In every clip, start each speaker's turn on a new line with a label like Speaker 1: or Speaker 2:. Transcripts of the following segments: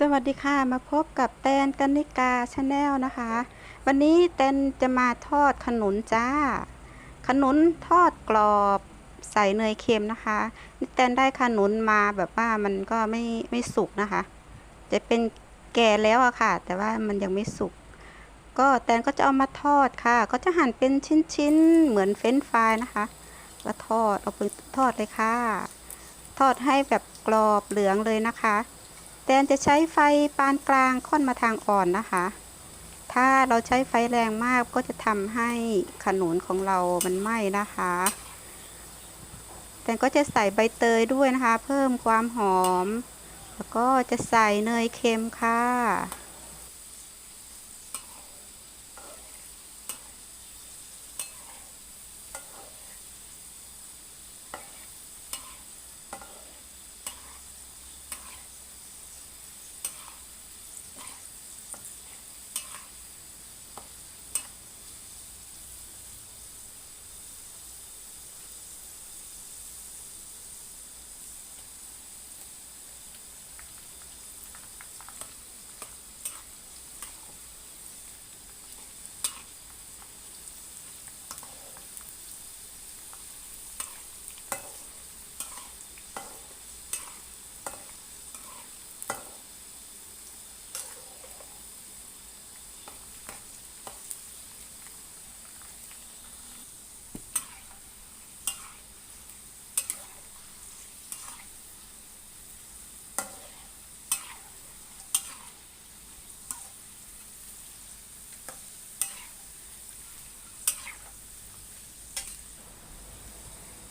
Speaker 1: สวัสดีค่ะมาพบกับแตนกันนิกาชาแนลนะคะ วันนี้แตนจะมาทอดขนุนจ้า ขนุนทอดกรอบใส่เนยเค็มนะคะนี่แตนได้ขนุนมาแบบว่ามันก็ไม่ไม่สุกนะคะ จะเป็นแก่แล้วอะค่ะ แต่ว่ามันยังไม่สุก ก็แตนก็จะเอามาทอดค่ะ ก็จะหั่นเป็นชิ้นๆเหมือนเฟรนฟรายนะคะก็ทอดเอาไปทอดเลยค่ะ ทอดให้แบบกรอบเหลืองเลยนะคะ แตนจะใช้ไฟปานกลางค่อนมาทางอ่อนนะคะ ถ้าเราใช้ไฟแรงมากก็จะทำให้ขนุนของเรามันไหม้นะคะแตนก็จะใส่ใบเตยด้วยนะคะ เพิ่มความหอม แล้วก็จะใส่เนยเค็มค่ะ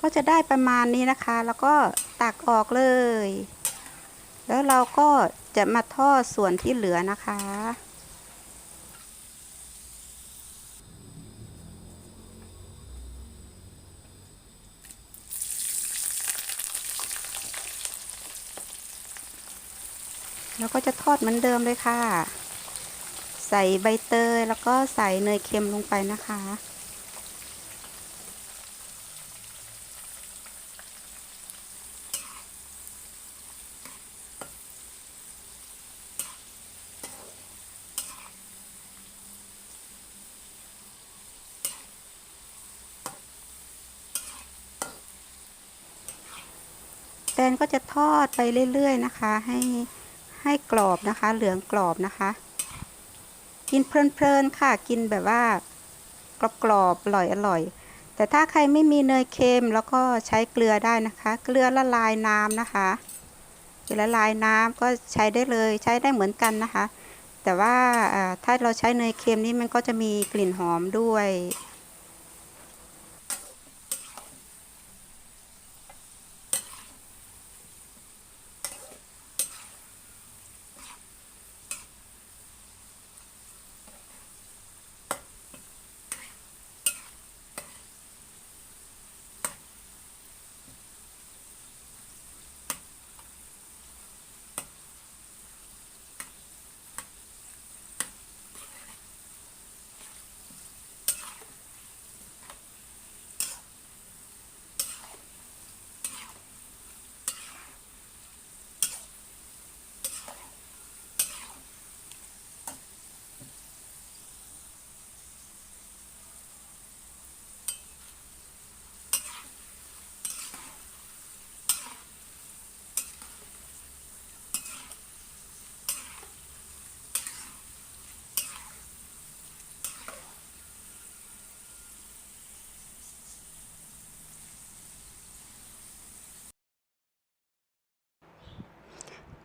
Speaker 1: ก็จะได้ประมาณนี้นะคะ แล้วก็ตักออกเลย แล้วเราก็จะมาทอดส่วนที่เหลือนะคะแล้วก็จะทอดเหมือนเดิมเลยค่ะ ใส่ใบเตยแล้วก็ใส่เนยเค็มลงไปนะคะ แตนก็จะทอดไปเรื่อยๆนะคะ ให้ให้กรอบนะคะ เหลืองกรอบนะคะ กินเพลินๆค่ะกินแบบว่ากรอบๆอร่อยอร่อยแต่ถ้าใครไม่มีเนยเค็มแล้วก็ใช้เกลือได้นะคะ เกลือละลายน้ำนะคะเกลือละลายน้ำก็ใช้ได้เลยใช้ได้เหมือนกันนะคะ แต่ว่าถ้าเราใช้เนยเค็มนี่มันก็จะมีกลิ่นหอมด้วย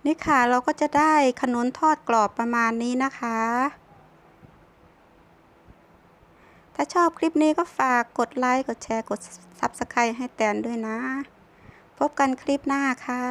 Speaker 1: นี่ค่ะเราก็จะได้ขนุนทอดกรอบประมาณนี้นะคะ ถ้าชอบคลิปนี้ก็ฝากกดไลค์ กดแชร์ กด Subscribe ให้แตนด้วยนะ พบกันคลิปหน้าค่ะ